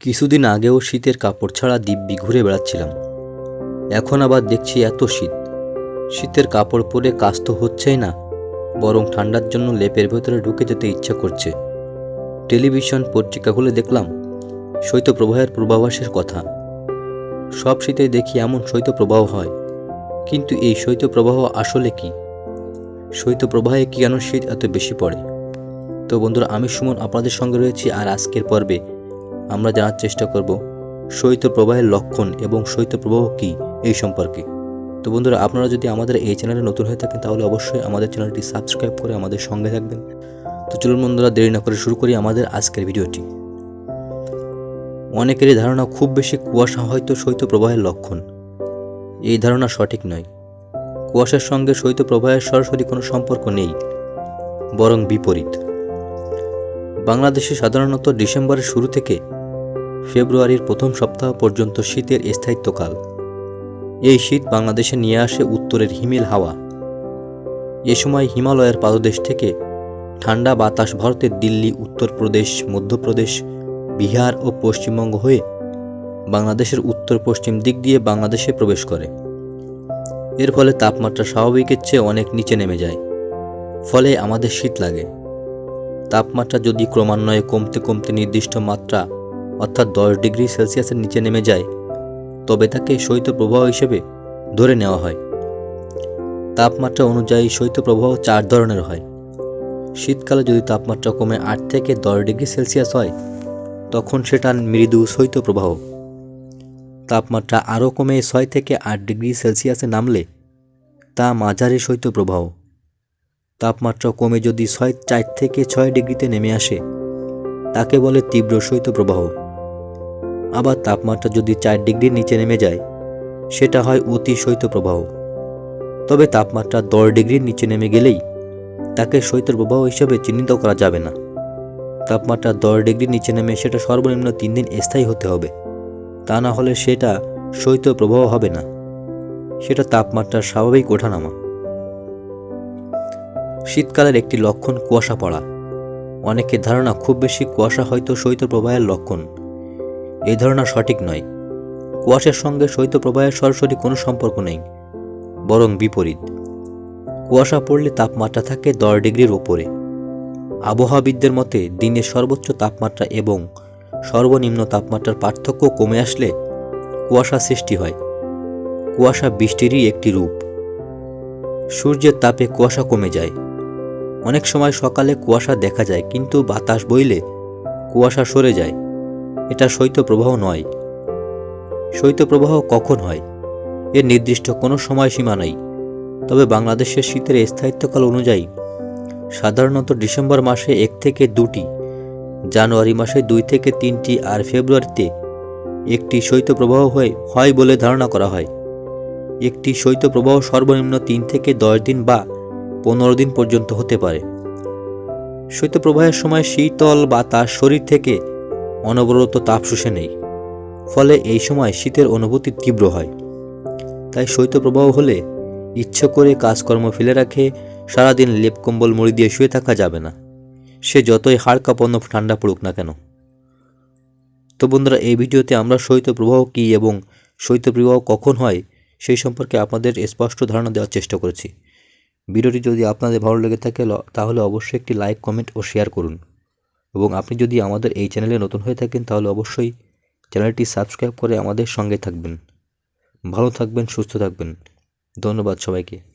কিছুদিন আগেও শীতের কাপড় ছাড়া দিব্যি ঘুরে বেড়াচ্ছিলাম। এখন আবার দেখছি এত শীত। শীতের কাপড় পরে কাজ তো হচ্ছেই না, বরং ঠান্ডার জন্য লেপের ভেতরে ঢুকে যেতে ইচ্ছা করছে। টেলিভিশন পত্রিকা খুলে দেখলাম, শৈত্যপ্রবাহের পূর্বাভাসের কথা। সব শীতে দেখি এমন শৈত্যপ্রবাহ হয়, কিন্তু এই শৈত্যপ্রবাহ আসলে কি? শৈত্যপ্রবাহে কেন শীত এত বেশি পড়ে? তো বন্ধুরা, আমি সুমন আপনাদের সঙ্গে রয়েছি আর আজকের পর্বে আমরা জানার চেষ্টা করব, শৈত্যপ্রবাহের লক্ষণ এবং শৈত্যপ্রবাহ কী এই সম্পর্কে। তো বন্ধুরা, আপনারা যদি আমাদের এই চ্যানেলে নতুন হয়ে থাকেন, তাহলে অবশ্যই আমাদের চ্যানেলটি সাবস্ক্রাইব করে আমাদের সঙ্গে থাকবেন। তো চলুন বন্ধুরা, দেরি না করে শুরু করি আমাদের আজকের ভিডিওটি। অনেকেরই ধারণা খুব বেশি কুয়াশা হয়তো শৈত্যপ্রবাহের লক্ষণ। এই ধারণা সঠিক নয়। কুয়াশার সঙ্গে শৈত্যপ্রবাহের সরাসরি কোনো সম্পর্ক নেই, বরং বিপরীত। বাংলাদেশে সাধারণত ডিসেম্বরের শুরু থেকে ফেব্রুয়ারির প্রথম সপ্তাহ পর্যন্ত শীতের স্থায়িত্বকাল। এই শীত বাংলাদেশে নিয়ে আসে উত্তরের হিমেল হাওয়া। এ সময় হিমালয়ের পাদদেশ থেকে ঠান্ডা বাতাস ভারতের দিল্লি, উত্তরপ্রদেশ, মধ্যপ্রদেশ, বিহার ও পশ্চিমবঙ্গ হয়ে বাংলাদেশের উত্তর পশ্চিম দিক দিয়ে বাংলাদেশে প্রবেশ করে। এর ফলে তাপমাত্রা স্বাভাবিকের চেয়ে অনেক নিচে নেমে যায়। ফলে আমাদের শীত লাগে। তাপমাত্রা যদি ক্রমান্বয়ে কমতে কমতে নির্দিষ্ট মাত্রা অর্থাৎ দশ ডিগ্রি সেলসিয়াসের নিচে নেমে যায়, তবে তাকে শৈত্যপ্রবাহ হিসেবে ধরে নেওয়া হয়। তাপমাত্রা অনুযায়ী শৈত্যপ্রবাহ চার ধরনের হয়। শীতকালে যদি তাপমাত্রা কমে আট থেকে দশ ডিগ্রি সেলসিয়াস হয়, তখন সেটা মৃদু শৈত্যপ্রবাহ। তাপমাত্রা আরও কমে ছয় থেকে আট ডিগ্রি সেলসিয়াসে নামলে তা মাঝারি শৈত্যপ্রবাহ। তাপমাত্রা কমে যদি ছয়, চার থেকে ছয় ডিগ্রিতে নেমে আসে, তাকে বলে তীব্র শৈত্যপ্রবাহ। আবার তাপমাত্রা যদি চার ডিগ্রির নিচে নেমে যায়, সেটা হয় অতি শৈত্যপ্রবাহ। তবে তাপমাত্রা দশ ডিগ্রির নিচে নেমে গেলেই তাকে শৈত্যপ্রবাহ হিসেবে চিহ্নিত করা যাবে না। তাপমাত্রা দশ ডিগ্রির নিচে নেমে সেটা সর্বনিম্ন তিন দিন স্থায়ী হতে হবে। তা না হলে সেটা শৈত্যপ্রবাহ হবে না। সেটা তাপমাত্রার স্বাভাবিক ওঠানামা। শীতকালের একটি লক্ষণ কুয়াশা পড়া অনেকের ধারণা খুব বেশি কুয়াশা হয়তো শৈত্যপ্রবাহের লক্ষণ। এই ধারণা সঠিক নয়। কুয়াশার সঙ্গে শৈত্যপ্রবাহের সরাসরি কোনো সম্পর্ক নেই, বরং বিপরীত। কুয়াশা পড়লে তাপমাত্রা থাকে দশ ডিগ্রির ওপরে আবহাওয়াবিদদের মতে, দিনের সর্বোচ্চ তাপমাত্রা এবং সর্বনিম্ন তাপমাত্রার পার্থক্য কমে আসলে কুয়াশা সৃষ্টি হয়। কুয়াশা বৃষ্টিরই একটি রূপ। সূর্যের তাপে কুয়াশা কমে যায়। অনেক সময় সকালে কুয়াশা দেখা যায়, কিন্তু বাতাস বইলে কুয়াশা সরে যায়। এটা শৈত্যপ্রবাহ নয়। শৈত্যপ্রবাহ কখন হয়? এর নির্দিষ্ট কোনো সময়সীমা নেই। তবে বাংলাদেশের শীতের স্থায়িত্বকাল অনুযায়ী সাধারণত ডিসেম্বর মাসে এক থেকে দুটি, জানুয়ারি মাসে দুই থেকে তিনটি আর ফেব্রুয়ারিতে একটি শৈত্যপ্রবাহ হয়ে হয় বলে ধারণা করা হয়। একটি শৈত্যপ্রবাহ সর্বনিম্ন তিন থেকে দশ দিন বা পনেরো দিন পর্যন্ত হতে পারে। শৈত্যপ্রবাহের সময় শীতল বাতাস শরীর থেকে অনবরত তাপ শুষে নেই। ফলে এই সময় শীতের অনুভূতি তীব্র হয়। তাই শৈত্যপ্রবাহ হলে ইচ্ছে করে কাজকর্ম ফেলে রাখে, সারাদিন লেপ কম্বল মুড়ি দিয়ে শুয়ে থাকা যাবে না। সে যতই হাড় কাঁপানো ঠান্ডা পড়ুক না কেন। তো বন্ধুরা, এই ভিডিওতে আমরা শৈত্যপ্রবাহ কী এবং শৈত্যপ্রবাহ কখন হয় সেই সম্পর্কে আপনাদের স্পষ্ট ধারণা দেওয়ার চেষ্টা করেছি। ভিডিওটি যদি আপনাদের ভালো লেগে থাকে তাহলে অবশ্যই একটি লাইক, কমেন্ট ও শেয়ার করুন। এবং আপনি যদি আমাদের এই চ্যানেলে নতুন হয়ে থাকেন, তাহলে অবশ্যই চ্যানেলটি সাবস্ক্রাইব করে আমাদের সঙ্গে থাকবেন। ভালো থাকবেন, সুস্থ থাকবেন। ধন্যবাদ সবাইকে।